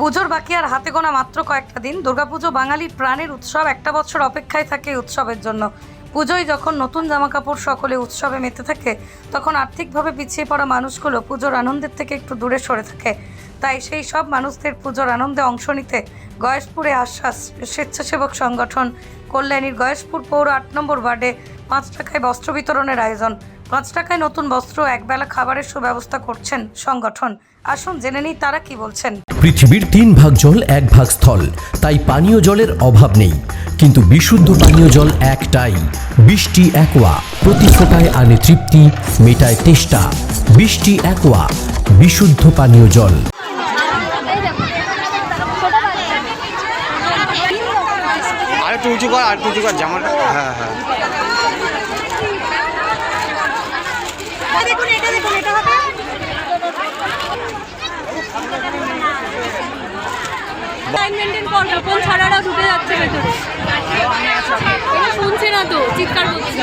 পুজোর বাকি আর হাতে গোনা মাত্র কয়েকটা দিন। দুর্গাপুজো বাঙালির প্রাণের উৎসব। একটা বছর অপেক্ষায় থাকে উৎসবের জন্য। পুজোয় যখন নতুন জামাকাপড় সকলে উৎসবে মেতে থাকে, তখন আর্থিকভাবে পিছিয়ে পড়া মানুষগুলো পুজোর আনন্দের থেকে একটু দূরে সরে থাকে। তাই সেই সব মানুষদের পুজোর আনন্দে অংশ নিতে গয়েশপুরে আশ্বাস। স্বেচ্ছাসেবক সংগঠন কল্যাণীর গয়েশপুর পৌর আট নম্বর ওয়ার্ডে পাঁচ টাকায় বস্ত্র বিতরণের আয়োজন। পাঁচ টাকায় নতুন বস্ত্র একবেলা খাবারের সুব্যবস্থা করছেন সংগঠন। আসুন জেনে নিই তারা কি বলছেন। পৃথিবীর তিন ভাগ জল এক ভাগ স্থল। তাই পানীয় জলের অভাব নেই। কিন্তু বিশুদ্ধ পানীয় জল একটাই। বৃষ্টি একোয়া। প্রতি ফোটায় আনে তৃপ্তি মেটায় তেষ্টা। বৃষ্টি একোয়া। বিশুদ্ধ পানীয় জল। আর একটু উঁচু কর আর একটু উঁচু কর জামাটা। হ্যাঁ হ্যাঁ। দেখুন এটা দেখুন এটা হবে। যাচ্ছে ভেতরে। এটা শুনছে না তো চিৎকার করছে।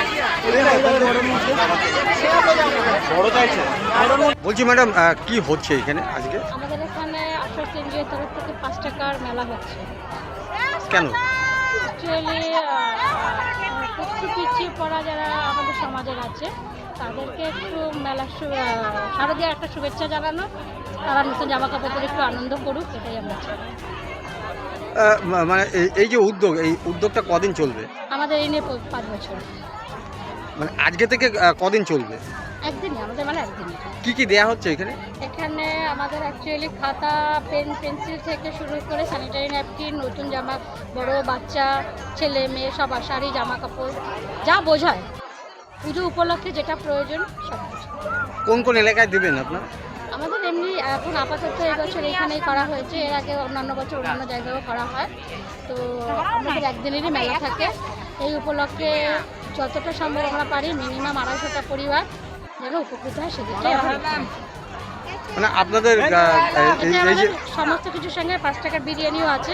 বলছি ম্যাডাম কি হচ্ছে এখানে আজকে? আমাদের এখানে আঠারো কেন্দ্রীয় তরফ থেকে পাঁচ টাকার মেলা হচ্ছে। কেন? একটু পিছিয়ে পড়া যারা আমাদের সমাজের আছে তাদেরকে একটু মেলা শু- শারদীয় একটা শুভেচ্ছা জানানো। তারা নতুন জামা কাপড় একটু আনন্দ করুক এটাই আমরা চাই। মানে এই- যে উদ্যোগ এই উদ্যোগটা কদিন চলবে? আমাদের এই নিয়ে পাঁচ বছর। মানে আজকে থেকে আহ, কদিন চলবে? একদিনই আমাদের মানে একদিনই। কি কি দেয়া হচ্ছে এখানে? এখানে আমাদের অ্যাকচুয়ালি খাতা পেন পেন্সিল থেকে শুরু করে স্যানিটারি ন্যাপকিন নতুন জামা বড় বাচ্চা ছেলে মেয়ে সব শাড়ি জামা কাপড় যা বোঝায়। পুজো উপলক্ষে যেটা প্রয়োজন সব কিছু কোন কোন এলাকায় দেবেন আপনার? আমাদের এমনি এখন আপাতত এবছর এখানেই করা হয়েছে। এর আগে অন্যান্য বছর অন্যান্য জায়গায়ও করা হয়। তো আমাদের একদিনেরই মেলা থাকে। এই উপলক্ষে যতটা সম্ভব আমরা পারি মিনিমাম আড়াইশোটা পরিবার যেন উপকৃত হয় সেদিকটাই মানে আপনাদের সমস্ত কিছুর সঙ্গে পাঁচ টাকার বিরিয়ানিও আছে।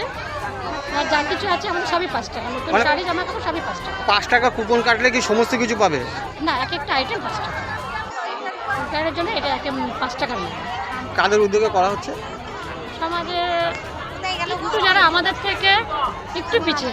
আর যা কিছু আছে আমাদের সবই পাঁচ টাকা। নতুন মানে- শাড়ি জামা কাপড় সবই পাঁচ টাকা। পাঁচ টাকা কুপন কাটলে কি সমস্ত কিছু পাবে? না এক একটা আইটেম পাঁচ টাকা। জন্য এটা এক পাঁচ টাকার মতো। কাদের উদ্যোগে করা হচ্ছে? সমাজের একটু যারা আমাদের থেকে একটু পিছিয়ে।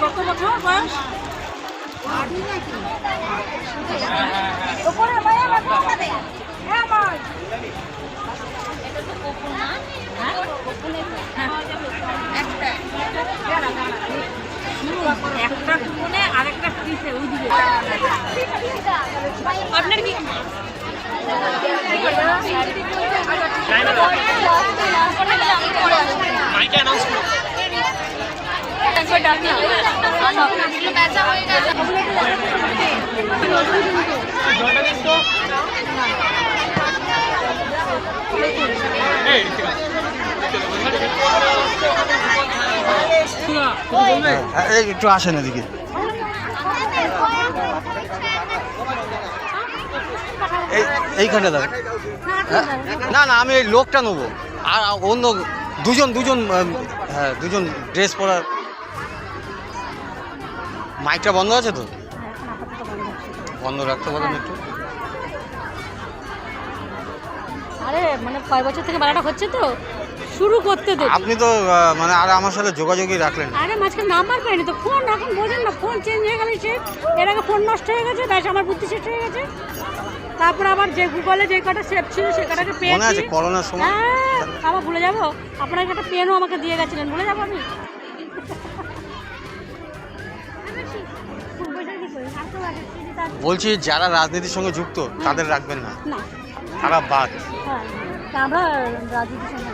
কত বছর বয়স? একটা কুপনে আরেকটা আপনার কি? কিছু হ্যাঁ, এই একটু আসেন এদিকে। এই এইখানে দাঁড়ান। হ্যাঁ? না না আমি এই লোকটা নেব। আর অন্য দুজন দুজন হ্যাঁ দুজন ড্রেস পরার মাইকটা বন্ধ আছে তো? বন্ধ রাখতে পারেন একটু। আরে মানে কয় বছর থেকে মেলাটা হচ্ছে তো? শুরু করতে দে। আপনি তো মানে আর আমার সাথে যোগাযোগই রাখলেন আরে মাঝখানে নাম্বার পাইনি তো। ফোন এখন বোঝেন না ফোন চেঞ্জ হয়ে গেলে সে এর আগে ফোন নষ্ট হয়ে গেছে ব্যাস আমার বুদ্ধি শেষ হয়ে গেছে। তারপর আবার যে গুগলে যে কটা সেভ ছিল সে কটাকে পেয়েছি মনে আছে করোনার সময়? হ্যাঁ আবার ভুলে যাব। আপনার একটা পেনও আমাকে দিয়ে গেছিলেন ভুলে যাব আমি। বলছি যারা রাজনীতির সঙ্গে যুক্ত তাদের রাখবেন না। না। তারা বাদ। হ্যাঁ আমরা রাজনীতির সঙ্গে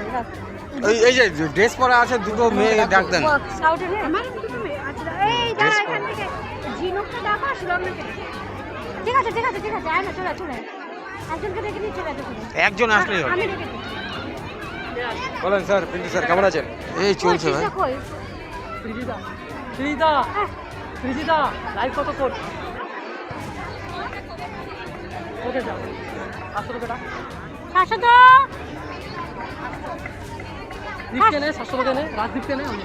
এই এই যে ড্রেস পরা আছে দুটো মেয়ে ডাকতেন ও, স্কাউটের মেয়ে? আমার দুটো মেয়ে। আচ্ছা, এই দাঁড়া, Dress এখান থেকে। ঝিনুকটা ডাকো, আর সুরঙ্গকে। ঠিক আছে ঠিক আছে ঠিক আছে না চলে চলে। একজনকে দেখে নিয়ে চলে। একজন আসলেই হবে। নিই। বলেন স্যার পিন্টু স্যার কেমন আছেন? এই চলছে ভাই। ফ্রিজিদা লাইভ কত কোট ওকে যাও। সাতশো টাকা শাশ্বত দীপ কেনে সাতশো টাকা নে রাজদীপকে কেনে আমি।